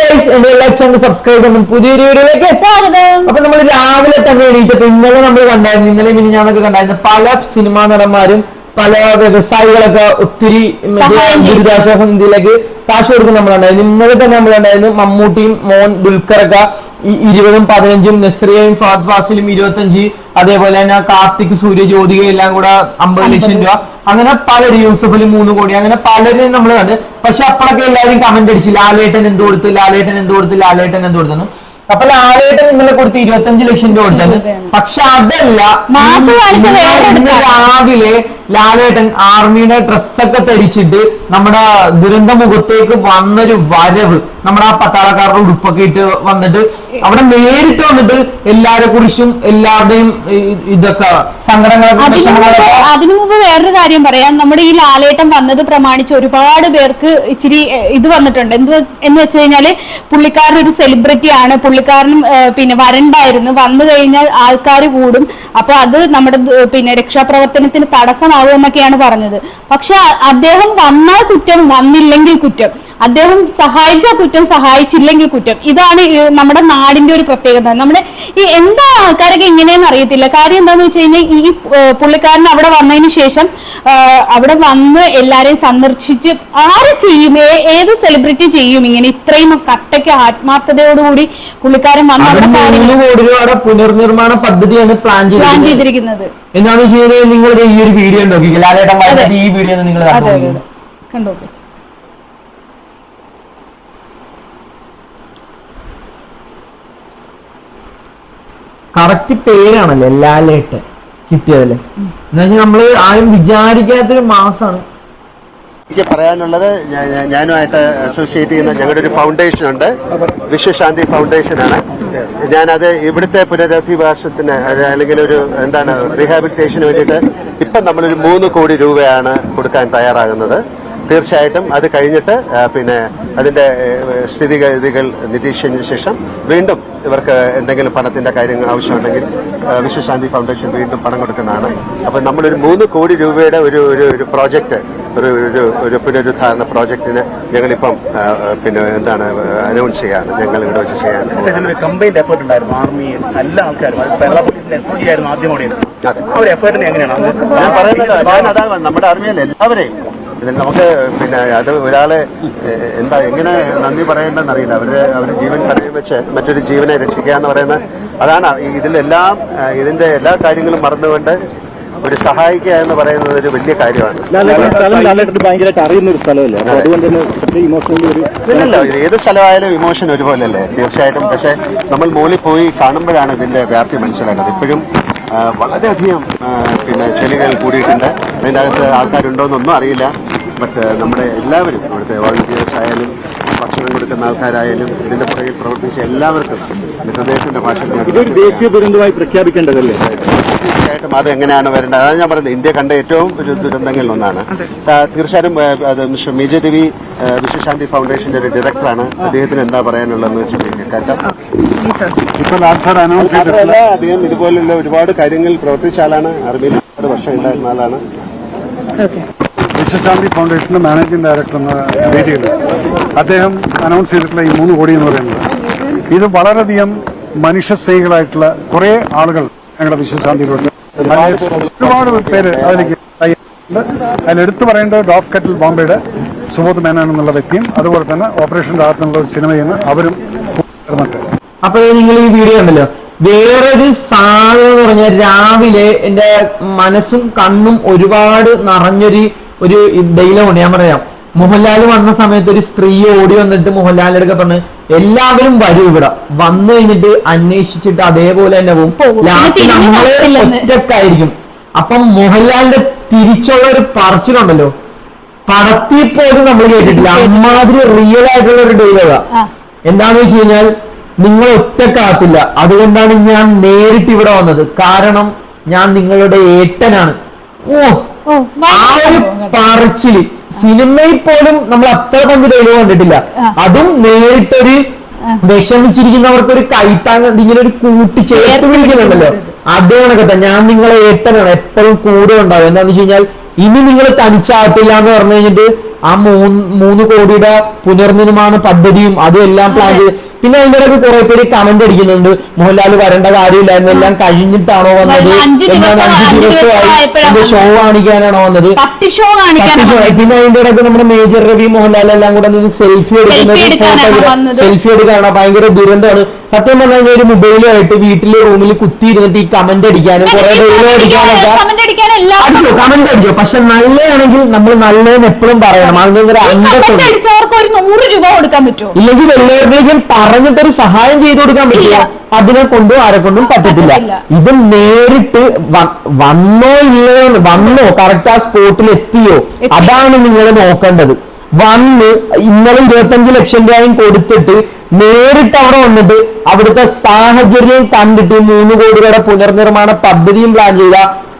Guys എന്റെ എല്ലാ channel subscribe ചെയ്യുന്നു പുതിയൊരു വീഡിയോയിലേക്ക് സ്വാഗതം. അപ്പൊ നമ്മൾ രാവിലെ തന്നെ എണീറ്റപ്പോ ഇന്നലെ നമ്മൾ കണ്ടായിരുന്നു ഇന്നലെ മിനി ഞാനൊക്കെ കണ്ടായിരുന്നു പല സിനിമാ നടന്മാരും പല വ്യവസായികളൊക്കെ ഒത്തിരി. ദുരിതാശ്വാസ നിധിയിലേക്ക് കാശ് കൊടുക്കുന്ന നമ്മളുണ്ടായിരുന്നു. ഇന്നലെ തന്നെ നമ്മൾ കണ്ടായിരുന്നു മമ്മൂട്ടിയും മോൻ ദുൽഖറൊക്കെ ഈ ഇരുപതും പതിനഞ്ചും നസ്രിയയും ഫാദ് ഫാസിലും ഇരുപത്തഞ്ച് അതേപോലെ തന്നെ കാർത്തിക് സൂര്യ ജ്യോതിക എല്ലാം കൂടെ അമ്പത് ലക്ഷം രൂപ അങ്ങനെ പലരും യൂസഫലി മൂന്ന് കോടി അങ്ങനെ പലരെയും നമ്മൾ കണ്ട്. പക്ഷെ അപ്പോഴൊക്കെ എല്ലാവരും കമന്റ് അടിച്ചു ലാലേട്ടൻ എന്ത് കൊടുത്തു ലാലേട്ടൻ എന്ത് കൊടുത്തു ലാലേട്ടൻ എന്ത് കൊടുത്തു അപ്പൊ ലാലേട്ടൻ ഇന്നലെ കൊടുത്ത് ഇരുപത്തഞ്ച് ലക്ഷം രൂപ കൊടുത്തത് പക്ഷെ അതല്ല. രാവിലെ ലാലേട്ടൻ ആർമിയുടെ ഡ്രസ്സൊക്കെ ധരിച്ചിട്ട് നമ്മുടെ ദുരന്ത മുഖത്തേക്ക് വന്നൊരു വരവ്. നമ്മുടെ ആ പട്ടാളക്കാരുടെ ഉടുപ്പൊക്കെ ഇട്ട് വന്നിട്ട് അവിടെ നേരിട്ട് വന്നിട്ട് എല്ലാരെ കുറിച്ചും എല്ലാവരുടെയും ഇതൊക്കെ സങ്കടങ്ങളൊക്കെ അതിനു മുമ്പ് വേറൊരു കാര്യം പറയാം. നമ്മുടെ ഈ ലാലേട്ടം വന്നത് പ്രമാണിച്ച് ഒരുപാട് പേർക്ക് ഇച്ചിരി ഇത് വന്നിട്ടുണ്ട്. എന്ത് എന്ന് വെച്ച് കഴിഞ്ഞാൽ പുള്ളിക്കാരൻ ഒരു സെലിബ്രിറ്റി ആണ്. പുള്ളിക്കാരനും പിന്നെ വരണ്ടായിരുന്നു. വന്നു കഴിഞ്ഞാൽ ആൾക്കാർ കൂടും. അപ്പൊ അത് നമ്മുടെ പിന്നെ രക്ഷാപ്രവർത്തനത്തിന് തടസ്സമാകും എന്നൊക്കെയാണ് പറഞ്ഞത്. പക്ഷെ അദ്ദേഹം വന്നാൽ കുറ്റം വന്നില്ലെങ്കിൽ കുറ്റം. അദ്ദേഹം സഹായിച്ച കുറ്റം സഹായിച്ചില്ലെങ്കിൽ കുറ്റം. ഇതാണ് നമ്മുടെ നാടിന്റെ ഒരു പ്രത്യേകത. നമ്മുടെ ഈ എന്താ ആൾക്കാരൊക്കെ ഇങ്ങനെയെന്ന് അറിയത്തില്ല. കാര്യം എന്താന്ന് വെച്ച് കഴിഞ്ഞാൽ ഈ പുള്ളിക്കാരൻ അവിടെ വന്നതിന് ശേഷം അവിടെ വന്ന് എല്ലാരെയും സന്ദർശിച്ച് ആര് ചെയ്യും? ഏത് സെലിബ്രിറ്റി ചെയ്യും? ഇങ്ങനെ ഇത്രയും കട്ടയ്ക്ക് ആത്മാർത്ഥതയോടുകൂടി പുള്ളിക്കാരൻ വന്ന് കോടി രൂപയുടെ പുനർനിർമ്മാണ പദ്ധതിയാണ് പ്ലാൻ പ്ലാൻ ചെയ്തിരിക്കുന്നത്. എന്താണെന്ന് വെച്ച് കഴിഞ്ഞാൽ നിങ്ങൾ ഈ ഒരു വീഡിയോ വരച്ചത് ഈ വീഡിയോ നിങ്ങൾ കണ്ടോ കറക്റ്റ് പേരാണല്ലേ ലാലേട്ട് കിട്ടിയതല്ലേ എന്നുവെച്ചാൽ നമ്മൾ ആരും വിചാരിക്കാത്തൊരു മാസാണ്. എനിക്ക് പറയാനുള്ളത് ഞാനുമായിട്ട് അസോസിയേറ്റ് ചെയ്യുന്ന ഞങ്ങളുടെ ഒരു ഫൗണ്ടേഷൻ ഉണ്ട്. വിശ്വശാന്തി ഫൗണ്ടേഷനാണ് ഞാനത് ഇവിടുത്തെ പുനരധിവാസത്തിന് അല്ലെങ്കിൽ ഒരു എന്താണ് റീഹാബിലിറ്റേഷന് വേണ്ടിയിട്ട് ഇപ്പം നമ്മളൊരു മൂന്ന് കോടി രൂപയാണ് കൊടുക്കാൻ തയ്യാറാകുന്നത്. തീർച്ചയായിട്ടും അത് കഴിഞ്ഞിട്ട് പിന്നെ അതിന്റെ സ്ഥിതിഗതികൾ നിരീക്ഷിച്ചതിന് ശേഷം വീണ്ടും ഇവർക്ക് എന്തെങ്കിലും പണത്തിന്റെ കാര്യങ്ങൾ ആവശ്യമുണ്ടെങ്കിൽ വിശ്വശാന്തി ഫൗണ്ടേഷൻ വീണ്ടും പണം കൊടുക്കുന്നതാണ്. അപ്പം നമ്മളൊരു മൂന്ന് കോടി രൂപയുടെ ഒരു ഒരു ഒരു പ്രോജക്റ്റ് ഒരു ഒരു ഒരു പുനരുദ്ധാരണ പ്രോജക്റ്റിന് ഞങ്ങളിപ്പം പിന്നെ എന്താണ് അനൗൺസ് ചെയ്യാണ് ഞങ്ങൾ ഇവിടെ വെച്ച് ചെയ്യാൻ കമ്പൈൻഡ് എഫേർട്ട് ഉണ്ടായിരുന്നു. ആർമി എല്ലാ ആൾക്കാരും ആദ്യം ഞാൻ പറയുന്നത് നമ്മുടെ അറിവിൽ എല്ലാവരെയും ഇതിൽ നമുക്ക് പിന്നെ അത് ഒരാളെ എന്താ എങ്ങനെ നന്ദി പറയേണ്ടെന്ന് അറിയില്ല. അവരുടെ അവരുടെ ജീവൻ കടയിൽ വെച്ച് മറ്റൊരു ജീവനെ രക്ഷിക്കുക എന്ന് പറയുന്നത് അതാണ് ഇതിലെല്ലാം ഇതിന്റെ എല്ലാ കാര്യങ്ങളും മറന്നുകൊണ്ട് ഒരു സഹായിക്കുക എന്ന് പറയുന്നത് ഒരു വലിയ കാര്യമാണ്. അറിയുന്ന ഒരു സ്ഥലമല്ലേ? അപ്പൊ അതുകൊണ്ട് തന്നെ ഇമോഷണലി ഒരു ഏത് സ്ഥലമായാലും ഇമോഷൻ ഒരുപോലല്ലേ? തീർച്ചയായിട്ടും. പക്ഷെ നമ്മൾ മുകളിൽ പോയി കാണുമ്പോഴാണ് ഇതിന്റെ വ്യാപ്തി മനസ്സിലാക്കുന്നത് ഇപ്പോഴും വളരെയധികം പിന്നെ ചെളികൾ കൂടിയിട്ടുണ്ട്. അതിന്റെ അകത്ത് ആൾക്കാരുണ്ടോയെന്നൊന്നും അറിയില്ല. ബട്ട് നമ്മുടെ എല്ലാവരും ഇവിടുത്തെ വോളണ്ടിയേഴ്സ് ആയാലും ഭക്ഷണം കൊടുക്കുന്ന ആൾക്കാരായാലും ഇതിന്റെ പുറകിൽ പ്രവർത്തിച്ച എല്ലാവർക്കും ഹൃദയത്തിന്റെ ഭാഷ ഞാൻ ഇതൊരു ദേശീയ ദുരന്തമായി പ്രഖ്യാപിക്കേണ്ടതല്ലേ? തീർച്ചയായിട്ടും അത് എങ്ങനെയാണ് വരേണ്ടത്? അതാണ് ഞാൻ പറയുന്നത് ഇന്ത്യ കണ്ട ഏറ്റവും ഒരു ദുരന്തങ്ങളിൽ ഒന്നാണ്. തീർച്ചയായിട്ടും അത് മിസ്റ്റർ മേജർ രവി വിശ്വശാന്തി ഫൗണ്ടേഷന്റെ ഒരു ഡയറക്ടറാണ്. അദ്ദേഹത്തിന് എന്താ പറയാനുള്ളതെന്ന് വെച്ചിട്ടുണ്ടെങ്കിൽ അദ്ദേഹം ഇതുപോലുള്ള ഒരുപാട് കാര്യങ്ങളിൽ പ്രവർത്തിച്ച ആളാണ്. ആർമിയിൽ ഒരുപാട് വർഷം ഉണ്ടായിരുന്ന ആളാണ്. വിശ്വശാന്തി ഫൗണ്ടേഷന്റെ മാനേജിംഗ് ഡയറക്ടർ എന്ന രീതിയിൽ അദ്ദേഹം അനൗൺസ് ചെയ്തിട്ടുള്ള ഈ മൂന്ന് കോടി എന്ന് പറയുന്നത്. ഇത് വളരെയധികം മനുഷ്യസ്നേഹികളായിട്ടുള്ള കുറെ ആളുകൾ ഞങ്ങളുടെ വിശ്വശാന്തിയിലുണ്ട്. ഒരുപാട് പേര് അതിലേക്ക് അതിലെടുത്തു പറയേണ്ടത് ഡോഫ് കെറ്റിൽ ബോംബെയുടെ സുബോധ് മേനോൻ എന്നുള്ള വ്യക്തിയും അതുപോലെ തന്നെ ഓപ്പറേഷൻ ഡാർട്ട് എന്നുള്ള ഒരു സിനിമയിൽ നിന്ന് അവരും അപ്പൊ നിങ്ങൾ ഈ വീഡിയോ ഉണ്ടല്ലോ വേറൊരു സാധനം എന്ന് പറഞ്ഞാൽ രാവിലെ എന്റെ മനസ്സും കണ്ണും ഒരുപാട് നിറഞ്ഞൊരു ഒരു ഡെയിലോണ്ട് ഞാൻ പറയാം. മോഹൻലാൽ വന്ന സമയത്ത് ഒരു സ്ത്രീ ഓടി വന്നിട്ട് മോഹൻലാലിന്റെ അടുക്ക പറഞ്ഞ് എല്ലാവരും വരും ഇവിടെ. വന്നു കഴിഞ്ഞിട്ട് അന്വേഷിച്ചിട്ട് അതേപോലെ തന്നെ പോകും. ലാസ്റ്റ് നമ്മളെ ഒറ്റക്കായിരിക്കും അപ്പം മോഹൻലാലിന്റെ തിരിച്ചുള്ള ഒരു പറച്ചിലുണ്ടല്ലോ. പടത്തിൽ പോലും നമ്മൾ കേട്ടിട്ടില്ല. അമ്മാതിരി റിയൽ ആയിട്ടുള്ള ഒരു ഡയലോഗാ. എന്താന്ന് വെച്ച് കഴിഞ്ഞാൽ നിങ്ങൾ ഒറ്റക്കാത്തില്ല അതുകൊണ്ടാണ് ഞാൻ നേരിട്ട് ഇവിടെ വന്നത്. കാരണം ഞാൻ നിങ്ങളുടെ ഏട്ടനാണ്. ഓ ആ ഒരു പറച്ചിൽ സിനിമയിൽ പോലും നമ്മൾ അത്ര പങ്ക് ഡയലോഗ് കണ്ടിട്ടില്ല. അതും നേരിട്ടൊരു വിഷമിച്ചിരിക്കുന്നവർക്ക് ഒരു കൈത്താങ് ഇങ്ങനെ ഒരു കൂട്ടി ചേർത്ത് പിടിക്കുന്നുണ്ടല്ലോ അതേ കണക്കത്തെ ഞാൻ നിങ്ങളെ ഏട്ടനാണ് എപ്പോഴും കൂടെ ഉണ്ടാവും. എന്താന്ന് വെച്ച് കഴിഞ്ഞാൽ ഇനി നിങ്ങൾ തനിച്ചാകത്തില്ല എന്ന് പറഞ്ഞു കഴിഞ്ഞിട്ട് ആ മൂന്ന് മൂന്ന് കോടിയുടെ പുനർനിർമ്മാണ പദ്ധതിയും അതും എല്ലാം പ്ലാൻ ചെയ്ത് പിന്നെ അതിന്റെ ഇടയ്ക്ക് കുറെ പേര് കമന്റ് അടിക്കുന്നുണ്ട്. മോഹൻലാൽ വരേണ്ട കാര്യമില്ല എന്നെല്ലാം കഴിഞ്ഞിട്ടാണോ വന്നത്? എന്താണ് അഞ്ച് ദിവസമായി ഷോ കാണിക്കാനാണോ വന്നത്? ഷോ പിന്നെ അതിന്റെ ഇടയ്ക്ക് നമ്മുടെ മേജർ രവി മോഹൻലാൽ എല്ലാം കൂടെ സെൽഫി എടുക്കുന്നത് വന്നത്. സെൽഫി എടുക്കാനാണ്. ഭയങ്കര ദുരന്തമാണ്. സത്യം പറഞ്ഞാൽ ഒരു മൊബൈലായിട്ട് വീട്ടിലെ റൂമിൽ കുത്തി ഇരുന്നിട്ട് ഈ കമന്റ് അടിക്കാനും കുറെ പേര് അടിക്കാനൊക്കെ അടിച്ചോ? കമന്റ് അടിച്ചോ? പക്ഷെ നല്ലതാണെങ്കിൽ നമ്മൾ നല്ലതെന്ന് എപ്പോഴും പറയണം. ഒരു അടിച്ചവർക്ക് ഒരു നൂറ് രൂപ കൊടുക്കാൻ പറ്റുമോ? ഇല്ലെങ്കിൽ വെള്ളവരിലേക്കും പറഞ്ഞിട്ടൊരു സഹായം ചെയ്തു കൊടുക്കാൻ പറ്റില്ല. അതിനെ കൊണ്ടും ആരെ കൊണ്ടും പറ്റത്തില്ല. ഇത് നേരിട്ട് വന്നോ ഇല്ലയോ വന്നോ കറക്റ്റ് ആ സ്പോട്ടിൽ എത്തിയോ? എത്തി. അതാണ് നിങ്ങൾ നോക്കേണ്ടത്. വന്ന് ഇന്നലെ ഇരുപത്തഞ്ച് ലക്ഷം രൂപയും കൊടുത്തിട്ട് നേരിട്ട് അവിടെ വന്നിട്ട് അവിടുത്തെ സാഹചര്യം കണ്ടിട്ട് മൂന്ന് കോടി രൂപയുടെ പുനർനിർമ്മാണ പദ്ധതിയും പ്ലാൻ ചെയ്ത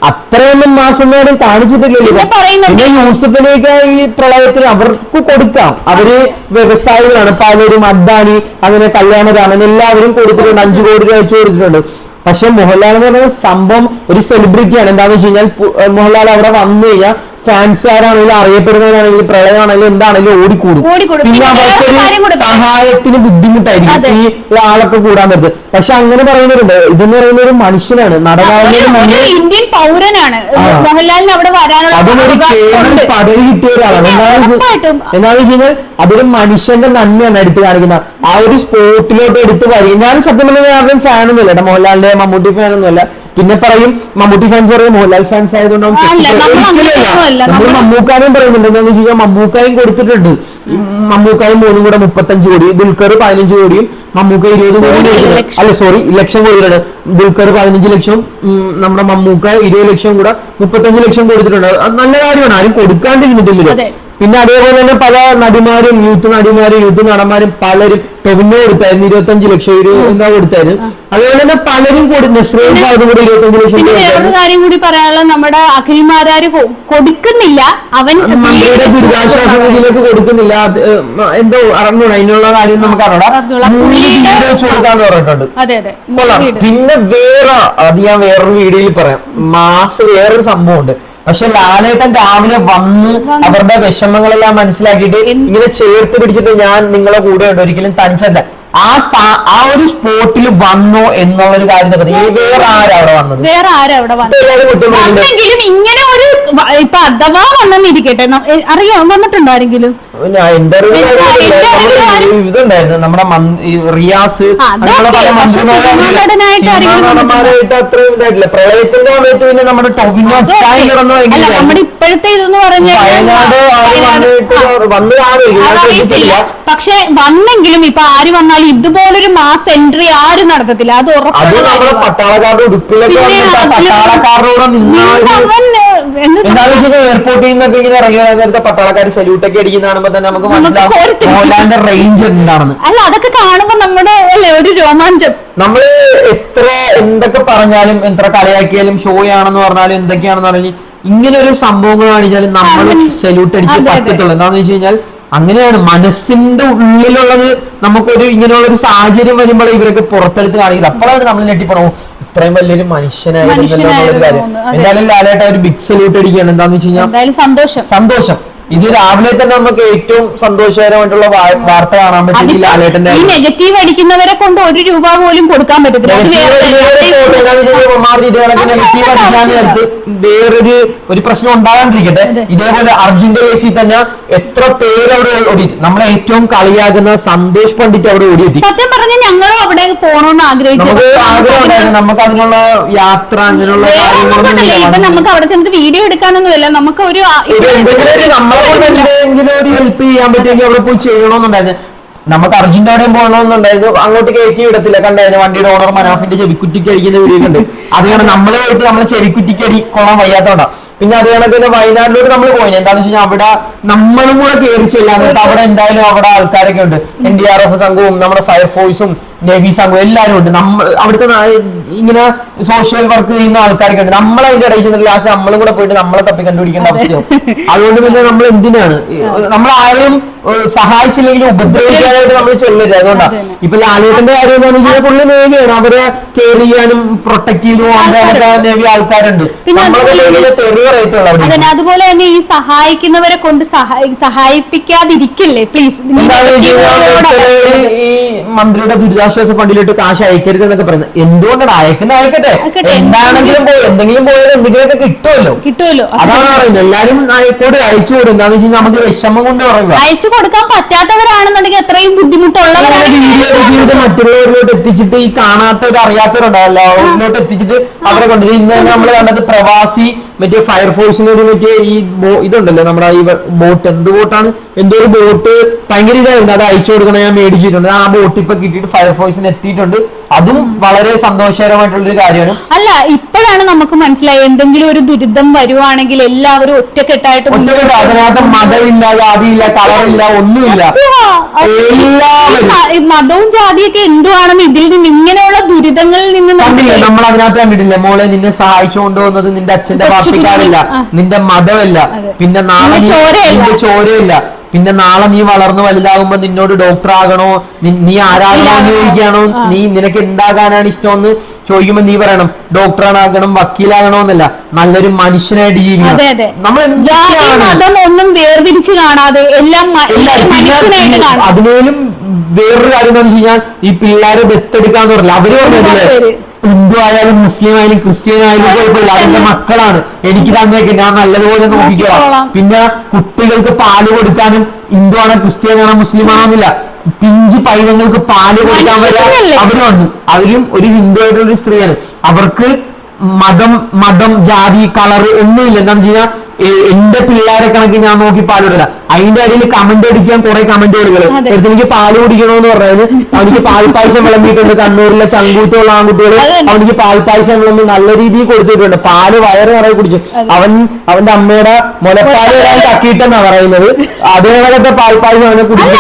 അത്രയൊന്നും മാസം നേരം കാണിച്ചിട്ടില്ലല്ലോ പിന്നെ യൂസഫിലേക്ക് ഈ പ്രളയത്തിന് അവർക്ക് കൊടുക്കാം. അവർ വ്യവസായികളാണ്. പലരും അദ്ദാനി അങ്ങനെ കല്യാണരാമൻ എല്ലാവരും കൊടുത്തിട്ടുണ്ട്. അഞ്ചു കോടി രൂപ വെച്ച് കൊടുത്തിട്ടുണ്ട്. പക്ഷെ മോഹൻലാൽ എന്ന് പറയുന്ന സംഭവം ഒരു സെലിബ്രിറ്റിയാണ് എന്താണെന്ന് വെച്ച് കഴിഞ്ഞാൽ മോഹൻലാൽ അവിടെ വന്നു കഴിഞ്ഞാൽ ഫാൻസുകാരാണെങ്കിലും അറിയപ്പെടുന്നവരാണെങ്കിലും പ്രളയമാണെങ്കിലും എന്താണെങ്കിലും ഓടിക്കൂടും. പിന്നെ അവർക്കൊരു സഹായത്തിന് ബുദ്ധിമുട്ടായിരിക്കും. ഈ ആളൊക്കെ കൂടാൻ പറ്റും പക്ഷെ അങ്ങനെ പറയുന്നവരുണ്ട്. ഇതെന്ന് പറയുന്ന ഒരു മനുഷ്യനാണ് മുന്നേ ഇന്ത്യൻ പൗരനാണ്. മോഹൻലാലിന് അവിടെ വരാനുള്ള അതിനൊരു പദവി കിട്ടിയ ഒരാളാണ്. എന്താണെന്ന് വെച്ചാൽ വെച്ച് കഴിഞ്ഞാൽ അതൊരു മനുഷ്യന്റെ നന്മയാണ് എടുത്തു കാണിക്കുന്നത്. ആ ഒരു സ്പോട്ടിലോട്ട് എടുത്ത് വരിക ഞാൻ സത്യം പറഞ്ഞാൽ ആരുടെയും ഫാനൊന്നുമില്ല മോഹൻലാലിന്റെ മമ്മൂട്ടി ഫാനൊന്നുമല്ല പിന്നെ പറയും മമ്മൂട്ടി ഫാൻസ് പറയും മോഹൻലാൽ ഫാൻസ് ആയതുകൊണ്ടാവും അല്ല, നമ്മൾ മമ്മൂക്കാനും പറയുന്നുണ്ട് എന്താണെന്ന് വെച്ച് കഴിഞ്ഞാൽ മമ്മൂക്കായും കൊടുത്തിട്ടുണ്ട്. മമ്മൂക്കായും മൂന്നും കൂടെ മുപ്പത്തഞ്ച് കോടി ദുൽഖർ പതിനഞ്ച് കോടിയും മമ്മൂക്ക ഇരുപത് കോടി അല്ല സോറി ലക്ഷം കോടിയാണ് ദുൽഖർ പതിനഞ്ച് ലക്ഷം നമ്മുടെ മമ്മൂക്ക ഇരുപത് ലക്ഷം കൂടെ മുപ്പത്തഞ്ച് ലക്ഷം കൊടുത്തിട്ടുണ്ട്. അത് നല്ല കാര്യമാണ് ആരും കൊടുക്കാണ്ടിരുന്നിട്ടില്ല. പിന്നെ അതേപോലെ തന്നെ പല നടിമാരും യൂത്ത് നടിമാരും യൂത്ത് നടന്മാരും പലരും ടൊവിനോ കൊടുത്തായിരുന്നു. ഇരുപത്തഞ്ച് ലക്ഷം ഒരു എന്താ കൊടുത്തായിരുന്നു. അതേപോലെ തന്നെ പലരും കൂടി നസ്രീൻ ഫാദും കൂടി ഇരുപത്തഞ്ച് ലക്ഷം വേറൊരു കാര്യം കൂടി പറയാനുള്ള നമ്മുടെ അഖിൽമാരാര് കൊടുക്കുന്നില്ല. അവൻ മന്ത്രിയുടെ ദുരിതാശ്വാസ നിധിയിലേക്ക് കൊടുക്കുന്നില്ല. എന്തോ അറിഞ്ഞൂടാ? അതിനുള്ള കാര്യം നമുക്ക് അറിയാം പറഞ്ഞിട്ടുണ്ട്. പിന്നെ വേറെ അത് ഞാൻ വേറൊരു വീഡിയോയിൽ പറയാം. മാസ് വേറൊരു സംഭവമുണ്ട്. പക്ഷെ ലാലേട്ടൻ രാവിലെ വന്ന് അവരുടെ വിഷമങ്ങളെല്ലാം മനസ്സിലാക്കിയിട്ട് ഇങ്ങനെ ചേർത്ത് പിടിച്ചിട്ട് ഞാൻ നിങ്ങളെ കൂടെ ഉണ്ട്. ഒരിക്കലും തനിച്ചല്ല. ആ ആ ഒരു സ്പോട്ടിൽ വന്നോ എന്നുള്ള ഒരു കാര്യം വേറെ ആരാ അവിടെ വന്നത്? വേറെ ആരാ അവിടെ വന്നെങ്കിലും ഇങ്ങനെ ഒരു ഇപ്പൊ അഥവാ വന്നെന്നിരിക്കട്ടെ. അറിയാം. വന്നിട്ടുണ്ടോ ആരെങ്കിലും? ഇതുണ്ടായിരുന്നു. നമ്മുടെ റിയാസ്. അങ്ങനെയുള്ള പല അത്രയും ഇതായിട്ടില്ല. പ്രളയത്തിന്റെ സമയത്ത് പിന്നെ നമ്മുടെ ടൊവിനോ ചായ കിടന്നു നമ്മുടെ ഇപ്പോഴത്തെ ഇതെന്ന് പറഞ്ഞു വയനാട് വന്ന് പക്ഷെ വന്നെങ്കിലും ഇപ്പൊ ആര് വന്നാലും ഇതുപോലൊരു മാസ് എൻട്രി ആരും നടത്തത്തില്ല. അത് ഉറപ്പാണ്. പട്ടാളക്കാരുടെ ഉടുപ്പിലൊക്കെ പട്ടാളക്കാരോട് എന്താണെന്ന് എയർപോർട്ടിൽ നിന്നൊക്കെ ഇങ്ങനെ ഇറങ്ങി നേരത്തെ പട്ടാളക്കാർ സല്യൂട്ട് ഒക്കെ അടിക്കുന്ന കാണുമ്പോൾ തന്നെ നമുക്ക് മനസ്സിലാവും റേഞ്ച് എന്താണെന്ന്. അല്ല അതൊക്കെ കാണുമ്പോ നമ്മുടെ അല്ലേ ഒരു രോമാഞ്ചം. നമ്മൾ എത്ര എന്തൊക്കെ പറഞ്ഞാലും എത്ര കളിയാക്കിയാലും ഷോ ആണെന്ന് പറഞ്ഞാലും എന്തൊക്കെയാണെന്ന് പറഞ്ഞാൽ ഇങ്ങനെ ഒരു സംഭവങ്ങൾ കാണിച്ചാലും നമ്മൾ സല്യൂട്ട് അടിച്ച്. പറ്റത്തുള്ളൂ എന്താന്ന് വെച്ച് കഴിഞ്ഞാൽ അങ്ങനെയാണ്. മനസ്സിന്റെ ഉള്ളിലുള്ളത് നമുക്കൊരു ഇങ്ങനെയുള്ള ഒരു സാഹചര്യം വരുമ്പോൾ ഇവരൊക്കെ പുറത്തെടുത്ത് കാണിക്കുന്നത് അപ്പോഴാണ് നമ്മൾ ഞെട്ടിപ്പണോ ഇത്രയും വലിയൊരു മനുഷ്യനായിരുന്നു, എന്തായാലും ലാലേട്ട ഒരു ബിഗ് സല്യൂട്ട് അടിക്കുകയാണ്. എന്താന്ന് വെച്ച് കഴിഞ്ഞാൽ സന്തോഷം. സന്തോഷം. ഇത് രാവിലെ തന്നെ നമുക്ക് ഏറ്റവും സന്തോഷകരമായിട്ടുള്ള വാർത്ത കാണാൻ പറ്റും ലാലേട്ടന്റെ ഈ നെഗറ്റീവ് അടിക്കുന്നവരെ കൊണ്ട് ഒരു രൂപ പോലും കൊടുക്കാൻ പറ്റത്തില്ല. വേറൊരു ഒരു പ്രശ്നം ഉണ്ടാകാണ്ടിരിക്കട്ടെ. ഇതേപോലെ അർജുന്റെ കേസിൽ തന്നെ എത്ര പേര് അവിടെ ഓടി നമ്മളെ ഏറ്റവും കളിയാകുന്ന സന്തോഷ് പണ്ഡിറ്റ് അവിടെ ഓടിയെത്തി. സത്യം പറഞ്ഞ ഞങ്ങളും അവിടെ പോണോന്ന് ആഗ്രഹിച്ചു നമുക്ക് അതിനുള്ള യാത്ര അതിനുള്ള ഇപ്പൊ നമുക്ക് അവിടെ ചെന്നിട്ട് വീഡിയോ എടുക്കാനൊന്നുമില്ല. നമുക്ക് ഒരു നമ്മളെ ഒരു ഹെൽപ്പ് ചെയ്യാൻ പറ്റുമെങ്കിൽ അവിടെ പോയി ചെയ്യണമെന്നുണ്ടായിരുന്നു. നമുക്ക് അർജുന്റെ അവിടെയും പോകണമെന്നുണ്ടായിരുന്നു. അങ്ങോട്ട് കയറ്റി വിടത്തില്ല. കണ്ടായിരുന്നു വണ്ടിയുടെ ഓണർ മനാഫിന്റെ ചെവിക്കുറ്റിക്ക് അടിക്കുന്ന വീഡിയോ ഉണ്ട് അത് കാരണം നമ്മളെ പോയിട്ട് നമ്മളെ ചെവിക്കുറ്റിക്ക് അടി കൊള്ളാൻ വയ്യാത്തോണ്ടാ. പിന്നെ അത് കണക്ക് തന്നെ വയനാട്ടിലോട്ട് നമ്മൾ പോയി എന്താണെന്ന് വെച്ച് കഴിഞ്ഞാൽ അവിടെ നമ്മളും കൂടെ കയറി ചെല്ലാൻ അവിടെ എന്തായാലും അവിടെ ആൾക്കാരൊക്കെ ഉണ്ട്. എൻ ഡി ആർ എഫ് സംഘവും നമ്മുടെ ഫയർഫോഴ്സും നബി സംഘം എല്ലാവരും ഉണ്ട്. നമ്മൾ അവിടുത്തെ ഇങ്ങനെ സോഷ്യൽ വർക്ക് ചെയ്യുന്ന ആൾക്കാരൊക്കെ ഉണ്ട്. നമ്മൾ അതിന്റെ ഇടയിൽ ചെന്നിട്ട് ലാസ്റ്റ് നമ്മളും കൂടെ പോയിട്ട് നമ്മളെ തപ്പി കണ്ടുപിടിക്കേണ്ട അവസ്ഥയോ അതുകൊണ്ട് പിന്നെ നമ്മൾ എന്തിനാണ്? നമ്മൾ ആരെയും സഹായിച്ചില്ലെങ്കിൽ ഉപദ്രവിക്കാനായിട്ട് നമ്മൾ ചെല്ലരുത്. അതുകൊണ്ടാണ് ഇപ്പൊ ലാലേട്ടന്റെ കാര്യം പറഞ്ഞാൽ പുള്ളി നേവിയാണ് അവരെ കെയർ ചെയ്യാനും പ്രൊട്ടക്ട് ചെയ്തു നേവി ആൾക്കാരുണ്ട്. പിന്നെ അതുപോലെ അതന്നെ അതുപോലെ തന്നെ ഈ സഹായിക്കുന്നവരെ കൊണ്ട് സഹായിപ്പിക്കാതിരിക്കില്ലേ പ്ലീസ് ഈ മന്ത്രിയുടെ ദുരിതാശ്വാസ ഫണ്ടിലിട്ട് കാശ് അയക്കരുത് എന്നൊക്കെ പറയുന്നത്. എന്തുകൊണ്ടാണ് അയക്കുന്ന അയക്കട്ടെ. എന്താണെങ്കിലും പോയി എന്തെങ്കിലും പോയാലും എന്തെങ്കിലുമൊക്കെ കിട്ടുമല്ലോ. കിട്ടുമല്ലോ. അതാണ് പറയുന്നത്. എല്ലാരും അയക്കോട് അയച്ചു കൊടുക്കും എന്താന്ന് വെച്ചാൽ നമുക്ക് വിഷമം കൊണ്ട് പറയുക അയച്ചു കൊടുക്കാൻ പറ്റാത്തവരാണെന്നുണ്ടെങ്കിൽ എത്രയും ബുദ്ധിമുട്ടുള്ളവരാണ്. മറ്റുള്ളവരിലോട്ട് എത്തിച്ചിട്ട് ഈ കാണാത്തവർ അറിയാത്തവരുണ്ടാവല്ലോ അവരിലോട്ട് എത്തിച്ചിട്ട് അവരെ കൊണ്ട് ഇന്ന് തന്നെ നമ്മൾ കണ്ടത് പ്രവാസി മറ്റേ ഫയർഫോഴ്സിന്റെ ഒരു മറ്റേ ഈ ഇതുണ്ടല്ലോ നമ്മുടെ ഈ ബോട്ട് എന്ത് ബോട്ടാണ്? എന്തോ ഒരു ബോട്ട് ഭയങ്കര ഇതായിരുന്നു. അത് അയച്ചു കൊടുക്കണം ഞാൻ മേടിച്ചിട്ടുണ്ട്. ആ ബോട്ട് ഇപ്പൊ കിട്ടിയിട്ട് ഫയർഫോഴ്സിന് എത്തിയിട്ടുണ്ട്. അതും വളരെ സന്തോഷകരമായിട്ടുള്ള ഒരു കാര്യമാണ്. അല്ല ഇപ്പോഴാണ് നമുക്ക് മനസ്സിലായി എന്തെങ്കിലും ഒരു ദുരിതം വരുവാണെങ്കിൽ എല്ലാവരും ഒറ്റക്കെട്ടായിട്ട് ഒറ്റക്കെട്ട് ഒറ്റ അതിനകത്ത് മതമില്ല ജാതിയില്ല കളറില്ല ഒന്നുമില്ല. എല്ലാവരും. മതവും ജാതിയൊക്കെ എന്തുവാണെന്ന് ഇതിൽ നിന്ന് ഇങ്ങനെയുള്ള ദുരിതങ്ങളിൽ നിന്ന് കണ്ടില്ലേ? നമ്മൾ അതിനകത്ത് കണ്ടിട്ടില്ല? മോളെ നിന്നെ സഹായിച്ചു കൊണ്ടുവന്നത് നിന്റെ അച്ഛന്റെ പാർട്ടിക്കാരല്ല നിന്റെ മതമല്ല. പിന്നെ നാളെ നിന്റെ ചോരയല്ല. പിന്നെ നാളെ നീ വളർന്നു വലുതാകുമ്പോ നിന്നോട് ഡോക്ടർ ആകണോ? നീ ആരാകണോ എന്ന് ചോദിക്കുകയാണോ? നീ നിനക്ക് എന്താകാനാണ് ഇഷ്ടമെന്ന് ചോദിക്കുമ്പോ നീ പറയണം ഡോക്ടറാണാകണം വക്കീലാകണോ എന്നല്ല. നല്ലൊരു മനുഷ്യനായിട്ട് ജീവിക്കണം. നമ്മൾ മതം ഒന്നും വേർതിരിച്ച് കാണാതെ എല്ലാം അതിനേലും വേറൊരു കാര്യം എന്താണെന്ന് വെച്ച് കഴിഞ്ഞാൽ ഈ പിള്ളേരെ ദത്തെടുക്കാന്ന് പറഞ്ഞില്ല? അവർ പറഞ്ഞില്ലേ? പേര്. ഹിന്ദു ആയാലും മുസ്ലിം ആയാലും ക്രിസ്ത്യൻ ആയാലും കുഴപ്പമില്ല. അതിന്റെ മക്കളാണ്. എനിക്ക് തന്നേക്ക് ഞാൻ നല്ലതുപോലെ നോക്കിക്കോളാം. പിന്നെ കുട്ടികൾക്ക് പാൽ കൊടുക്കാനും ഹിന്ദു ആണോ ക്രിസ്ത്യൻ ആണോ മുസ്ലിം ആണോ എന്നില്ല. പിഞ്ച് പൈതങ്ങൾക്ക് പാൽ കൊടുക്കാൻ വരെ അവരും അവർ ഒരു ഹിന്ദു ആയിട്ടുള്ള ഒരു സ്ത്രീയാണ്. അവർക്ക് മതം മതം ജാതി കളർ ഒന്നുമില്ല. എന്താണെന്ന് വെച്ച് കഴിഞ്ഞാൽ എന്റെ പിള്ളേരെ കണക്ക് ഞാൻ നോക്കി പാൽ കൊടുക്കില്ല. അതിന്റെ അടിയിൽ കമന്റ് അടിക്കാൻ കുറെ കമന്റുകൾ. എടുത്ത് എനിക്ക് പാൽ കുടിക്കണോന്ന് പറഞ്ഞത്. അവനിക്ക് പാൽപ്പായസം വിളമ്പിയിട്ടുണ്ട്. കണ്ണൂരിലെ ചങ്കൂട്ടുള്ള ആൺകുട്ടികൾ. അവനിക്ക് പാൽപ്പായസം വിളമ്പി നല്ല രീതിയിൽ കൊടുത്തിട്ടുണ്ട്. പാൽ വയറ് നിറയെ കുടിച്ചു. അവൻ അവന്റെ അമ്മയുടെ മുലപ്പാൽ വരാൻ ചക്കിയിട്ടെന്നാ പറയുന്നത്. അതേപോലത്തെ പാൽപ്പായസം അവനെ കുടിക്കുന്നത്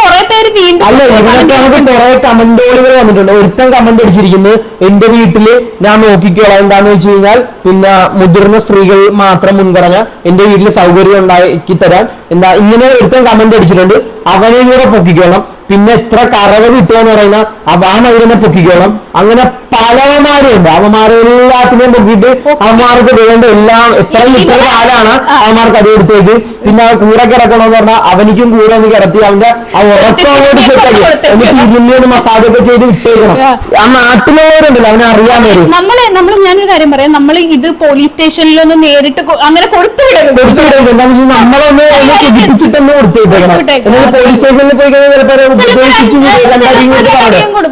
കുറെ പേര് വീണ്ടും അല്ല ഇതിനൊക്കെ നമുക്ക് കുറെ കമന്റുകൾ വന്നിട്ടുണ്ട്. ഒരുത്തൻ കമന്റ് അടിച്ചിരിക്കുന്നത് എന്റെ വീട്ടിൽ ഞാൻ നോക്കിക്കോളാം. എന്താന്ന് വെച്ച് കഴിഞ്ഞാൽ പിന്നെ മുതിർന്ന സ്ത്രീകൾ മാത്രം മുൻഗണന. എന്റെ വീട്ടിൽ സൗകര്യം ഉണ്ടാക്കി തരാൻ. എന്താ ഇങ്ങനെ ഒരുത്തൻ കമന്റ് അടിച്ചിട്ടുണ്ട്. അവനെ കൂടെ പൊക്കിക്കോളാം. പിന്നെ എത്ര കറവ് കിട്ടുമെന്ന് പറയുന്ന ആ മൈരനെ പൊക്കിക്കോളാം. അങ്ങനെ പലവന്മാരും ഉണ്ട് അവന്മാരെ എല്ലാത്തിനെയും പൊക്കിയിട്ട് അവന്മാർക്ക് വേണ്ട എല്ലാം എത്ര ലിറ്റർ പാലാണ് അവന്മാർക്ക് അത് എടുത്തേക്ക് പിന്നെ ആ കൂടെ കിടക്കണമെന്ന് പറഞ്ഞാൽ അവനിക്കും കൂടെ ഒന്ന് കിടത്തി അവന്റെ ആ ഉറക്കം അങ്ങോട്ട് സെറ്റാക്കി എന്നിട്ട് ഇരുന്നൊരു മസാജ് ഒക്കെ ചെയ്ത് വിട്ടേക്കണം. ആ. നാട്ടിലുള്ളവരുണ്ടല്ലോ അവനെ അറിയാൻ വരും. നമ്മൾ നമ്മൾ ഞാനൊരു കാര്യം പറയാം. നമ്മൾ ഇത് പോലീസ് സ്റ്റേഷനിലൊന്നും നേരിട്ട് അങ്ങനെ കൊടുത്തു വിടരുത്. കൊടുത്തുവിടരുത് എന്താണെന്ന് വെച്ചാൽ നമ്മളൊന്ന് ഒന്ന് സുഖിപ്പിച്ചിട്ടൊന്ന് കൊടുത്തു വിട്ടേക്കണം വിട്ടേക്കണം. എന്നാൽ പോലീസ് സ്റ്റേഷനിൽ പോയി കഴിഞ്ഞാൽ ചിലപ്പോൾ.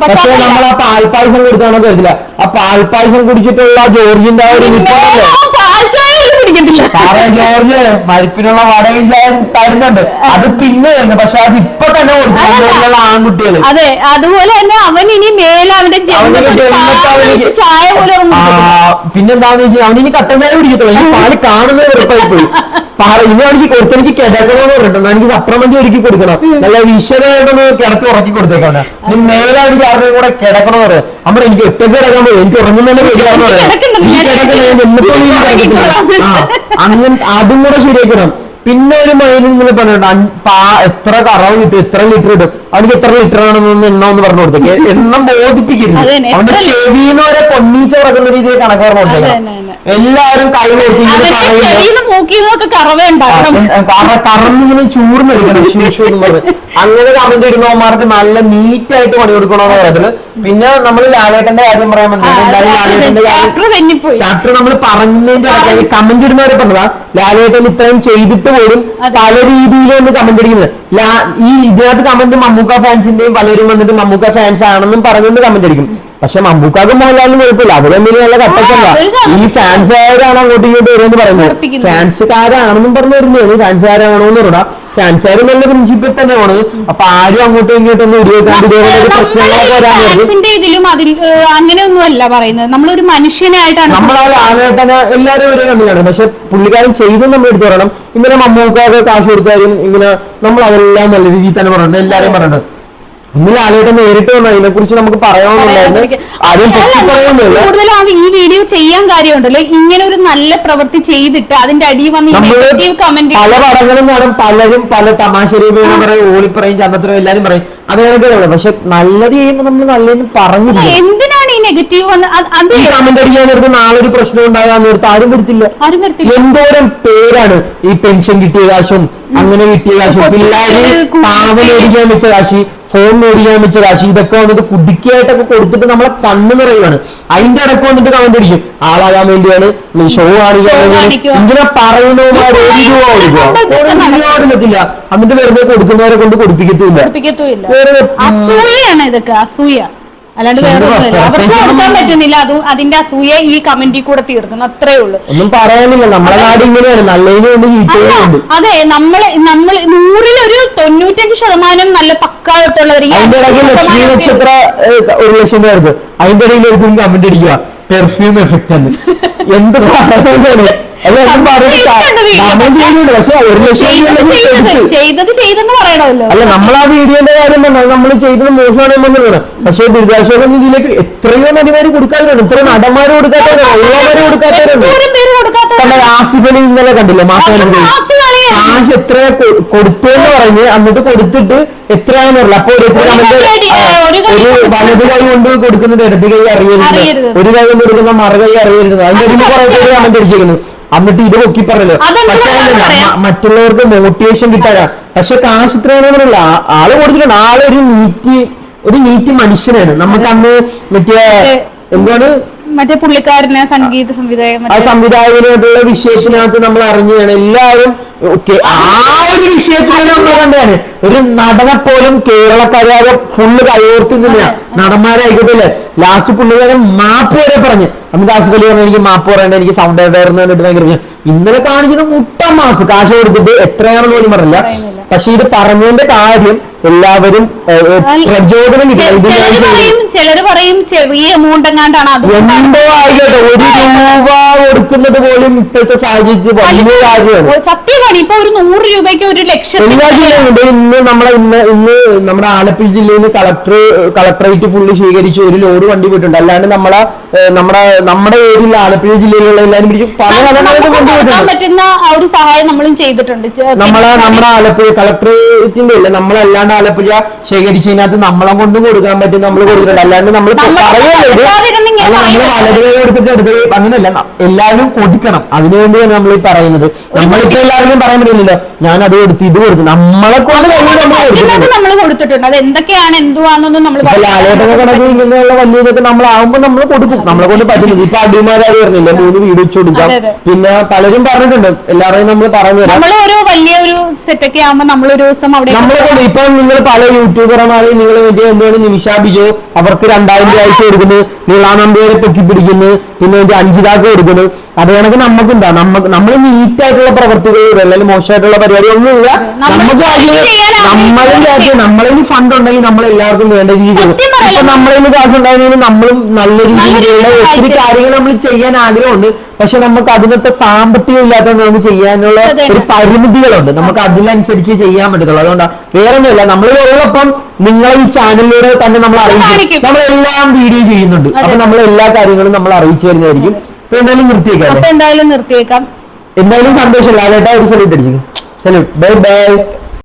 പക്ഷെ നമ്മൾ ആ പാൽപ്പായസം കൊടുത്താണോ കരുതില്ല ആ പാൽപ്പായസം കുടിച്ചിട്ടുള്ള ജോർജിന്റെ ആ ഒരു നിപ്പല്ലേ സാറേ ജോർജ് മരിപ്പിനുള്ള വടയും ഞാൻ തരുന്നുണ്ട്. അത് പിന്നെ തന്നെ പക്ഷെ അത് ഇപ്പൊ തന്നെ കൊടുത്തിട്ടുള്ള ആൺകുട്ടികൾ അതെ അതുപോലെ തന്നെ അവൻ ഇനി മേലെ അവന്റെ ചായ പോലും. പിന്നെന്താന്ന് വെച്ചാൽ അവൻ ഇനി കട്ടൻ ചായ കുടിക്കത്തുള്ളൂ. പാൽ കാണുന്നത് ഉറപ്പായി പോയി. പാറ ഇനി എനിക്ക് ഒരുത്തനിക്ക് കിടക്കണമെന്ന് പറഞ്ഞിട്ടുണ്ട്. എനിക്ക് സപ്രമന്റ് ഒരുക്കി കൊടുക്കണം. നല്ല വിശദമായിട്ടൊന്ന് കിടത്തി ഉറക്കി കൊടുത്തേക്കാണ്. നീ മേലെ അവനിക്ക് ആരുടെയും കൂടെ കിടക്കണമെന്ന് പറയാം. അമ്മ എനിക്ക് ഒറ്റയ്ക്ക് കിടക്കാൻ പോയി എനിക്ക് ഉറങ്ങുന്നതിന്റെ പേടിയാണെന്ന് പറയാം. ഇനി അങ്ങനെ അതും കൂടെ ശരിയാക്കണം. പിന്നെ ഒരു മൈനിൽ നിങ്ങൾ പറഞ്ഞിട്ടുണ്ട് പാ- എത്ര കറവ് കിട്ടും എത്ര ലിറ്റർ കിട്ടും? അവനിക്ക് എത്ര ലിറ്റർ ആണെന്നൊന്ന് എണ്ണം ഒന്ന് പറഞ്ഞു കൊടുത്തേക്ക് എണ്ണം ബോധിപ്പിക്കരുത്. അവന്റെ ചെവിന്ന് വരെ പൊന്നീച്ച കിടക്കുന്ന രീതിയിൽ കണക്ക് പറഞ്ഞു കൊടുത്തേക്കാം തന്നെ. എല്ലാവരും കൈ കറന്നിങ്ങനെ ചൂർന്നെടുക്കണം. അങ്ങനെ കമന്റ് ഇടുന്നവന്മാർക്ക് നല്ല നീറ്റായിട്ട് പണി കൊടുക്കണമെന്ന് പറയത്തിൽ പിന്നെ നമ്മൾ ലാലേട്ടന്റെ കാര്യം പറയാൻ വന്നത് ചാപ്റ്റർ നമ്മൾ പറഞ്ഞതിന്റെ കമന്റ് ഇടുന്നവരെ പറഞ്ഞതാ. ലാലേട്ടൻ ഇത്രയും ചെയ്തിട്ട് പോലും. പല രീതിയിലാണ് കമന്റ് അടിക്കുന്നത് ലാ- ഈ ഇതിനകത്ത് കമന്റ് മമ്മൂക്ക ഫാൻസിന്റെയും പലരും വന്നിട്ട് മമ്മൂക്ക ഫാൻസ് ആണെന്നും പറഞ്ഞുകൊണ്ട് കമന്റ് അടിക്കും പക്ഷെ മമ്മൂക്കാക്കും മോഹൻലാലിനും കുഴപ്പമില്ല. അവരെന്തെങ്കിലും നല്ല കട്ടക്കല്ല. ഈ ഫാൻസ് ഫാൻസുകാരാണ് അങ്ങോട്ടും ഇങ്ങോട്ടും വരുമെന്ന് പറയുന്നത്. ഉറപ്പിക്കുന്നത്. ഫാൻസുകാരാണെന്നും പറഞ്ഞു വരുന്നതാണ് ഫാൻസുകാരാണോ എന്ന് പറഞ്ഞാൽ ഫാൻസുകാർ നല്ല പ്രിൻസിപ്പിൽ തന്നെയാണ്. അപ്പൊ ആരും അങ്ങോട്ടും ഇങ്ങോട്ടും ഒന്നും ഉരുവാക്കാണ്ട് ഇതേപോലെ ഒരു പ്രശ്നങ്ങളൊക്കെ വരാൻ വരും ഫാൻസിന്റെ ഇതിലും അതിൽ ഏഹ്, അങ്ങനെയൊന്നും അല്ല പറയുന്നത്. നമ്മളൊരു മനുഷ്യനായിട്ടാണ് നമ്മൾ ആ ലാലേട്ടനെ എല്ലാരും ഒരേ കണ്ണിലാണ് പക്ഷെ പുള്ളിക്കാരൻ ചെയ്ത് നമ്മൾ എടുത്തു പറയണം. ഇങ്ങനെ മമ്മൂക്കൊക്കെ കാശ് കൊടുത്താലും ഇങ്ങനെ നമ്മൾ അതെല്ലാം നല്ല രീതിയിൽ തന്നെ പറഞ്ഞിട്ടുണ്ട്. എല്ലാവരും പറഞ്ഞിട്ടുണ്ട്. ഇന്ന് ലാലേട്ടൻ നേരിട്ട് വന്നു. അതിനെ കുറിച്ച് നമുക്ക് ആദ്യം ഈ വീഡിയോ ചെയ്യാൻ കാര്യമുണ്ടല്ലോ. ഇങ്ങനെ ഒരു നല്ല പ്രവൃത്തി ചെയ്തിട്ട് അതിന്റെ അടിയിൽ വന്ന് കമന്റ് പല പടങ്ങളും കാണും. പലരും പല തമാശ രൂപേണ പറയും ഓളിപ്പറയും ചന്ദ്രത്തിനും എല്ലാരും പറയും. അത് കണക്കുള്ള പക്ഷെ നല്ലത് ചെയ്യുമ്പോൾ നമ്മൾ നല്ലതെന്ന് പറഞ്ഞു എന്തിനാണ് ഈ നെഗറ്റീവ് വന്ന് അത് കമന്റ് അടിക്കാൻ നേരത്ത് നാളെ ഒരു പ്രശ്നം ഉണ്ടാകാൻ നേരത്ത് ആരും വരുത്തില്ല. ആരും വരുത്തില്ല. എന്തോരം പേരാണ് ഈ പെൻഷൻ കിട്ടിയ കാശും അങ്ങനെ കിട്ടിയ കാശും. പിള്ളേര് പാവ മേടിക്കാൻ വെച്ച കാശി ഫോൺ മേടിക്കാൻ വെച്ച കാശി ഇതൊക്കെ വന്നിട്ട് കുടിക്കായിട്ടൊക്കെ കൊടുത്തിട്ട് നമ്മളെ കണ്ണു നിറയുകയാണ് അതിന്റെ ഇടയ്ക്ക് വന്നിട്ട് കമന്റ് അടിക്കും. ആളാകാൻ വേണ്ടിയാണ് ഷോ കാണിക്കാൻ വേണ്ടിയാണ്. ഇങ്ങനെ പറയുന്നവന്മാർ ഒരു രൂപ കൊടുക്കുക ഒരു രൂപ കൊടുക്കത്തില്ല എന്നിട്ട് വെറുതെ കൊടുക്കുന്നവരെ കൊണ്ട് കൊടുപ്പിക്കത്തൂല്ല വേറെ അസൂയാണ് ഇതൊക്കെ അസൂയ. അല്ലാണ്ട് വേറെ ഒന്നുമില്ല. അവർക്ക് കൊടുക്കാൻ പറ്റുന്നില്ല. അതും അതിന്റെ അസൂയ ഈ കമന്റിൽ കൂടെ തീർക്കുന്നു. അത്രേ ഉള്ളൂ. ഒന്നും പറയാനില്ല. നമ്മളെ നാട് ഇങ്ങനെയാണ്. അതെ. നമ്മൾ നമ്മൾ നൂറിലൊരു തൊണ്ണൂറ്റഞ്ച് ശതമാനം നല്ല പക്കായിട്ടുള്ളവർ ഈ അതിന്റെ ഇടയ്ക്ക് അഞ്ച് ലക്ഷ്മി നക്ഷത്ര ഒരു ലക്ഷം പേർക്ക് അതിന്റെ ഇടയിൽ കമന്റ് അടിക്കുക. പെർഫ്യൂം എന്ന് എന്ത് അല്ല നമ്മൾ ആ വീഡിയോന്റെ കാര്യം നമ്മൾ ചെയ്തത് മോശമാണ് എന്നുള്ളതാണ് പക്ഷേ ദുരിതാശ്വാസ നിധിയിലേക്ക് എത്രയോ നടിമാര് കൊടുക്കാത്തവരുണ്ട്. ഇത്ര നടന്മാര് കൊടുക്കാത്തവരുണ്ട്. ഉള്ളവര് കൊടുക്കാത്തവരുണ്ട്. ആസിഫ് അലി ഇന്നലെ കണ്ടില്ല? മാസം. കാശ് എത്ര കൊടുത്തു കൊടുത്തെന്ന് പറഞ്ഞ് എന്നിട്ട് കൊടുത്തിട്ട് എത്രയാണെന്ന് അറിയില്ല. അപ്പൊ ഒരു. വലത് കൈ കൊണ്ട് കൊടുക്കുന്നത് ഇടത് കൈ അറിയരുത്. ഒരു കൈ കൊണ്ട് കൊടുക്കുന്ന മറു കൈ അറിയരുത്. അതിന്റെ അത് ഇടയിൽ കുറെ പേര് കമന്റ് അടിച്ചിരിക്കുന്നു. എന്നിട്ട് ഇത് പൊക്കി പറഞ്ഞല്ലോ. പക്ഷെ മറ്റുള്ളവർക്ക് മോട്ടിവേഷൻ കിട്ടാനാ പക്ഷെ കാശ് ഇത്രയാണെന്ന് പറയില്ല ആൾ കൊടുത്തിട്ടുണ്ട്. ആളൊരു നീറ്റ് ഒരു നീറ്റ് മനുഷ്യനാണ്. നമുക്ക് അന്ന് മറ്റേ എന്താണ്? മറ്റേ പുള്ളിക്കാരന് സംഗീത സംവിധായകൻ ആ സംവിധായകനായിട്ടുള്ള വിശേഷനകത്ത് നമ്മൾ അറിഞ്ഞാണ് എല്ലാവരും ഓക്കെ ആ ഒരു വിഷയത്തിൽ നമ്മൾ കണ്ടതാണ്. ഒരു നടനെ പോലും കേരളക്കാരെ ഫുള്ള് കൈകോർത്തി നിന്നില്ല നടന്മാരായിക്കോട്ടെ ലാസ്റ്റ് പുള്ളിക്കാരൻ മാപ്പ് വരെ പറഞ്ഞ് അമിതാസ് അലി പറഞ്ഞു എനിക്ക് മാപ്പ് പറയണ്ട എനിക്ക് സൗണ്ട് എയർന്ന് പറഞ്ഞിട്ട് ഭയങ്കര. ഇന്നലെ കാണിച്ചത് മുട്ട മാസ് കാശ് കൊടുത്തിട്ട് എത്രയാണെന്ന് പോലും പറഞ്ഞില്ല. പക്ഷെ ഇത് പറഞ്ഞതിന്റെ കാര്യം എല്ലാവരും പ്രചോദനം ചിലര് പറയും ചെറിയ എമൗണ്ട് എങ്ങാണ്ടാണ് അത് എന്തോ ആയിക്കോട്ടെ ഒരു രൂപ കൊടുക്കുന്നത് പോലും ഇപ്പോഴത്തെ സാഹചര്യത്തിൽ വലിയ കാര്യമാണ്. സത്യമാണ്. ഇപ്പൊ ഒരു നൂറ് രൂപയ്ക്ക് ഒരു ലക്ഷം എല്ലാ ജില്ലയിലും ഇന്ന് നമ്മളെ ഇന്ന് ഇന്ന് നമ്മുടെ ആലപ്പുഴ ജില്ലയിൽ നിന്ന് കളക്ടർ കളക്ടറേറ്റ് ഫുള്ള് സ്വീകരിച്ച് ഒരു ലോഡ് വണ്ടി പോയിട്ടുണ്ട്. അല്ലാണ്ട് നമ്മളെ നമ്മുടെ നമ്മുടെ ഏരിയയിൽ ആലപ്പുഴ ജില്ലയിലുള്ള എല്ലാവരും പിടിച്ച് പല കൊടുക്കാൻ പറ്റുന്ന ആ ഒരു സഹായം നമ്മളും ചെയ്തിട്ടുണ്ട്. നമ്മളെ നമ്മുടെ ആലപ്പുഴ കളക്ടറേറ്റിന്റെ ഇല്ല നമ്മളല്ലാണ്ട് ആലപ്പുഴ ശേഖരിച്ചതിനകത്ത് നമ്മളെ കൊണ്ടും കൊടുക്കാൻ പറ്റും നമ്മൾ കൊടുത്തിട്ടുണ്ട്. അല്ലാണ്ട് നമ്മൾ നമ്മൾ പറയുന്നത് നമ്മൾ. വലത് കൈ കൊടുത്തിട്ട് എടുത്ത് അങ്ങനെയല്ല എല്ലാവരും കൊടുക്കണം അതിനുവേണ്ടിയാണ് നമ്മൾ ഈ പറയുന്നത്. നമ്മളിപ്പോ എല്ലാവർക്കും പറയാൻ പറ്റില്ലല്ലോ. ഞാൻ അത് കൊടുത്ത് ഇത് കൊടുത്തു നമ്മളെ കൊണ്ട് നമ്മൾ കൊടുത്തിട്ടുണ്ട്. അത് എന്തൊക്കെയാണ് എന്തുവാണെന്നൊന്നും നമ്മൾ ഇപ്പൊ ലാലേട്ടൊക്കെ കണക്ക് ഇങ്ങനെയുള്ള വലിയ ഇതൊക്കെ നമ്മളാവുമ്പോ നമ്മൾ കൊടുക്കും. നമ്മളെ കൊണ്ട് പറ്റുന്നത്. ഇപ്പൊ അടിമാരായി പറഞ്ഞില്ലേ? മൂന്ന് വീട് വെച്ച് കൊടുക്കാം. പിന്നെ പലരും പറഞ്ഞിട്ടുണ്ട്. എല്ലാവരെയും നമ്മൾ പറഞ്ഞു നമ്മൾ ഒരു വലിയ ഒരു സെറ്റൊക്കെ ആവുമ്പോൾ നമ്മൾ ഒരു ദിവസം അവിടെ നമ്മളെ കൊണ്ട് ഇപ്പൊ നിങ്ങൾ പല യൂട്യൂബർമാരെയും നിങ്ങൾ വേണ്ടി എന്താണ് നിമിഷ ബിജോ? അവർക്ക് രണ്ടായിരം രൂപ അയച്ചു കൊടുക്കുന്നു. നീളാനന്ദയെ പൊക്കി പിടിക്കുന്നു പിന്നെ അതിന്റെ അഞ്ചിതാക്ക് കൊടുക്കുന്നു. അത് കണക്ക് ഉണ്ടാവും നമുക്ക് നമ്മൾ നീറ്റായിട്ടുള്ള പ്രവർത്തികൾ അല്ലെങ്കിൽ മോശമായിട്ടുള്ള പരിപാടി ഒന്നുമില്ല നമ്മൾ നമുക്ക് നമ്മളും നമ്മളിൽ ഫണ്ട് ഉണ്ടെങ്കിൽ നമ്മൾ എല്ലാവർക്കും വേണ്ട രീതിയിൽ. ഇപ്പൊ നമ്മളിൽ കാശ് ഉണ്ടായിരുന്നെങ്കിൽ നമ്മളും നല്ല രീതിയിലുള്ള ഒത്തിരി. കാര്യങ്ങൾ നമ്മൾ ചെയ്യാൻ ആഗ്രഹമുണ്ട്. പക്ഷെ നമുക്ക് അതിനൊക്കെ സാമ്പത്തികം ഇല്ലാത്ത നമുക്ക് ചെയ്യാനുള്ള. ഒരു പരിമിതികളുണ്ട്. നമുക്ക് അതിനനുസരിച്ച് ചെയ്യാൻ പറ്റത്തുള്ളൂ. അതുകൊണ്ടാണ് വേറെ ഒന്നുമില്ല നമ്മൾ ഉള്ളപ്പം നിങ്ങളെ ഈ ചാനലിലൂടെ തന്നെ നമ്മൾ അറിയിക്കും. നമ്മൾ നമ്മളെല്ലാം വീഡിയോ ചെയ്യുന്നുണ്ട്. അപ്പൊ നമ്മൾ എല്ലാ കാര്യങ്ങളും നമ്മൾ അറിയിച്ചു തരുന്നതായിരിക്കും. അപ്പൊ എന്തായാലും നിർത്തിയേക്കാം എന്തായാലും നിർത്തിയേക്കാം. എന്തായാലും സന്തോഷം ലാലേട്ടാ ഒരു സല്യൂട്ട് അടിക്കും സല്യൂട്ട് ബൈ ബൈ